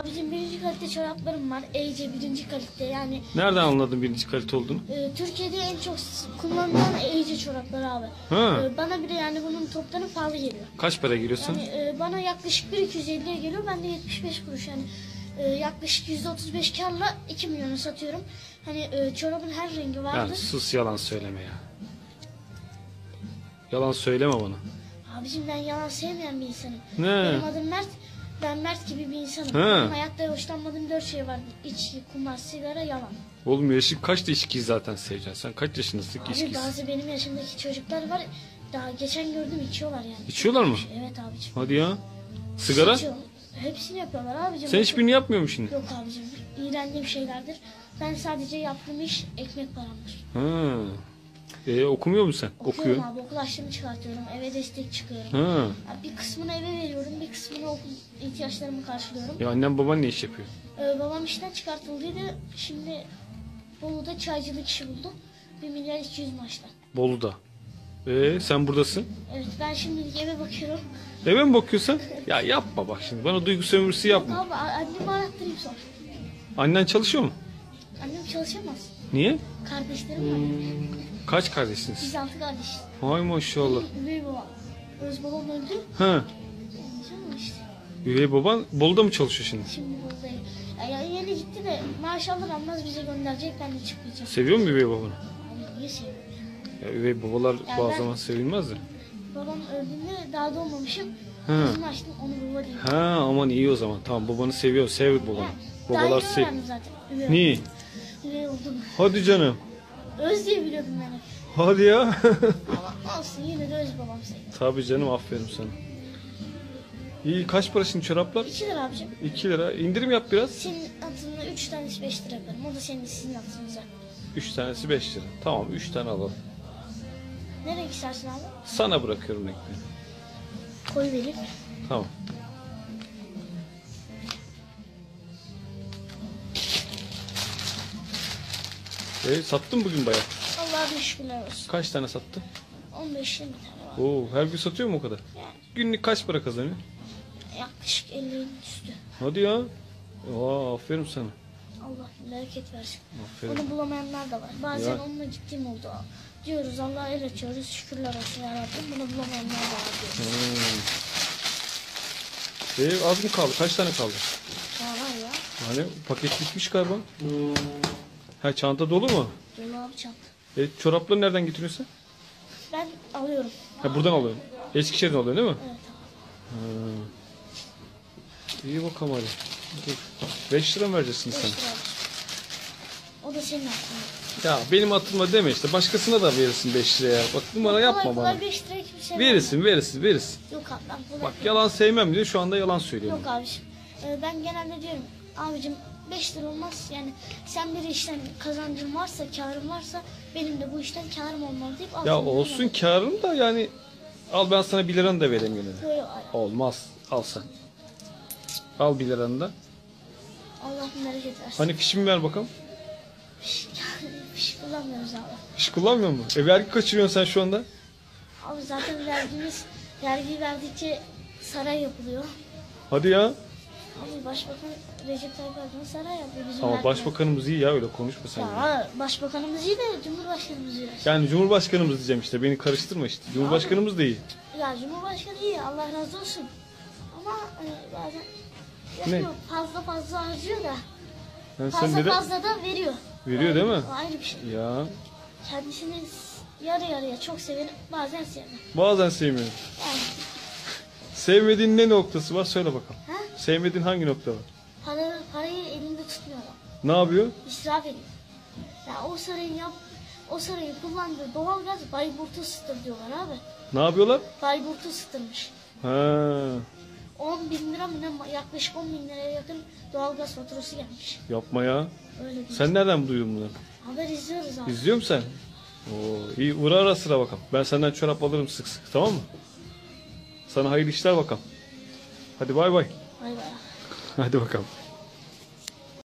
Abicim birinci kalite çoraplarım var. EYC birinci kalite yani Nereden anladın birinci kalite olduğunu? e, Türkiye'de en çok kullanılan EYC çoraplar abi. Ha. E, bana bile yani bunun toptanı pahalı geliyor. Kaç para giriyorsun? Yani e, bana yaklaşık 1250'ye geliyor. Ben de 75 kuruş yani e, yaklaşık %35 karla 2 milyona satıyorum. Hani e, çorabın her rengi Yani vardır. sus yalan söyleme ya. Yalan söyleme bana. Abicim ben yalan sevmeyen bir insanım. Ne? Benim adım Mert. Ben Mert gibi bir insanım. Benim hayatta hoşlanmadığım dört şey var. İçki, kumar, sigara, yalan. Oğlum yaşın kaç da içkiyi zaten seveceksin. Sen kaç yaşındasın ki Abi içkiyi? bazı benim yaşımdaki çocuklar var. Daha geçen gördüm içiyorlar yani. İçiyorlar mı? Evet abicim. Hadi ya. Sigara? İçiyor. Hepsini yapıyorlar abicim. Sen hiçbirini yapmıyor musun şimdi? Yok abicim. İğrendiğim şeylerdir. Ben sadece yaptığım iş ekmek paramdır. Ha. E, okumuyor musun sen? Okuyorum Okuyor. abi. Okul harçlığımı çıkartıyorum. Eve destek çıkıyorum. Ha. Ya Bir kısmını eve veriyorum. Bir kısmını okul ihtiyaçlarımı karşılıyorum. Ya annem baban ne iş yapıyor? Ee, babam işten çıkartıldıydı. Şimdi Bolu'da çaycılık işi buldu. 1 milyar 200 maaşla. Bolu'da. E, sen buradasın. Evet ben şimdi eve bakıyorum. Eve mi bakıyorsun? Ya yapma bak şimdi. Bana duygu sömürüsü yapma. Abi annemi arattırayım sor. Annen çalışıyor mu? Annem çalışamaz. Niye? Kardeşlerim var. Kaç kardeşsiniz? Biz altı kardeşiz. Hay maşallah. Üvey baba. Öz babam öldü. Canım işte. Üvey baban Bolu'da mı çalışıyor şimdi? Şimdi buradayım. Ya, ya yeni gitti de maaş alır almaz bize gönderecek ben de çıkmayacağım. Seviyor mu üvey babanı? Abi niye seviyorum? Ya üvey babalar Ya bazı ben- zaman sevilmez de. Babam öldüğünde daha doğmamışım. Ha. Gözümü açtım onu baba diyeyim. Ha aman iyi o zaman. Tamam babanı seviyor. Sev babanı. Daha Babalar sev. Niye? Oldum. Hadi canım. Öz diye biliyordum ben hep. Hadi ya. Ama olsun yine de öz babam sayılır. Tabii canım aferin sana. İyi kaç para şimdi çoraplar? 2 lira abicim. 2 lira. İndirim yap biraz. Senin atında 3 tanesi 5 lira yaparım. O da senin sizin atınıza. 3 tanesi 5 lira. Tamam 3 tane alalım. Ne renk istersin abi? Sana bırakıyorum renkleri. Koyu verip. Tamam. E, sattın bugün bayağı. Bir şükürler olsun. Kaç tane sattın? 15-20 tane var. Oo, her gün satıyor mu o kadar? Yani Günlük kaç para kazanıyor? yaklaşık 50'nin üstü. Hadi ya. Aa, aferin sana. Allah bereket versin. Aferin. Onu bulamayanlar da var. Bazen Ya. onunla gittiğim oldu. Diyoruz Allah'a el açıyoruz. Şükürler olsun ya Rabbim. Bunu bulamayanlar da var diyoruz. Hmm. E, az mı kaldı? Kaç tane kaldı? Ya var ya. Hani paket bitmiş galiba. Ha çanta dolu mu? Dolu abi çanta. E, çorapları nereden getiriyorsun? Ben alıyorum. Ha buradan alıyorsun. Eskişehir'den alıyorsun değil mi? Evet. Ha. İyi bakalım hadi. Dur. 5 lira mı vereceksin 5 sen? lira. O da senin aklında. Ya benim atılma deme işte. Başkasına da verirsin 5 liraya. Bak numara yapma bana. kolay 5 liraya kimse Verirsin verirsin verirsin. vermez. Yok abi ben kolay. Bak yalan sevmem diyor şu anda yalan söylüyor. Yok abiciğim. Ee, ben genelde diyorum abicim 5 lira olmaz yani sen bir işten kazancın varsa karın varsa benim de bu işten karım olmalı deyip Ya olsun karım da yani al ben sana 1 liranı da vereyim yine. Böyle Olmaz. Al sen. Al 1 liranı da. Allah bereket versin. Hani fişimi ver bakalım. Fiş kullanmıyoruz abi. Fiş kullanmıyor mu? E vergi kaçırıyorsun sen şu anda. Abi zaten vergimiz vergi verdikçe saray yapılıyor. Hadi ya. Abi başbakan Recep Tayyip Erdoğan saray yapıyor bizim Ama vergiler. başbakanımız iyi ya öyle konuşma sen. ya. Ya başbakanımız iyi de cumhurbaşkanımız iyi. Yani cumhurbaşkanımız diyeceğim işte beni karıştırma işte. Cumhurbaşkanımız da iyi. Ya cumhurbaşkanı iyi Allah razı olsun. Ama hani bazen yapıyor, fazla fazla harcıyor da Yani sen fazla neden? fazla da veriyor. Veriyor değil mi? O ayrı bir şey. Ya Kendisini s- yarı yarıya çok severim bazen sevmem. bazen sevmiyorum. Yani Sevmediğin ne noktası var söyle bakalım. ha? Sevmediğin hangi nokta var? Para, parayı elinde tutmuyor adam. Ne yapıyor? İsraf ediyor. Ya o sarayın yap o sarayın kullandığı doğalgaz Bayburt'u ısıtır diyorlar abi. Ne yapıyorlar? Bayburt'u ısıtırmış. Ha, 10 bin lira mı ne yaklaşık 10 bin liraya yakın doğalgaz faturası gelmiş. yapma ya. Öyle değil. Sen nereden duydun bunu? Haber izliyoruz abi. İzliyor musun sen? Oo, iyi uğra ara sıra bakalım. Ben senden çorap alırım sık sık tamam mı? Sana hayırlı işler bakalım. Hadi bay bay. Vay. Hadi bakalım.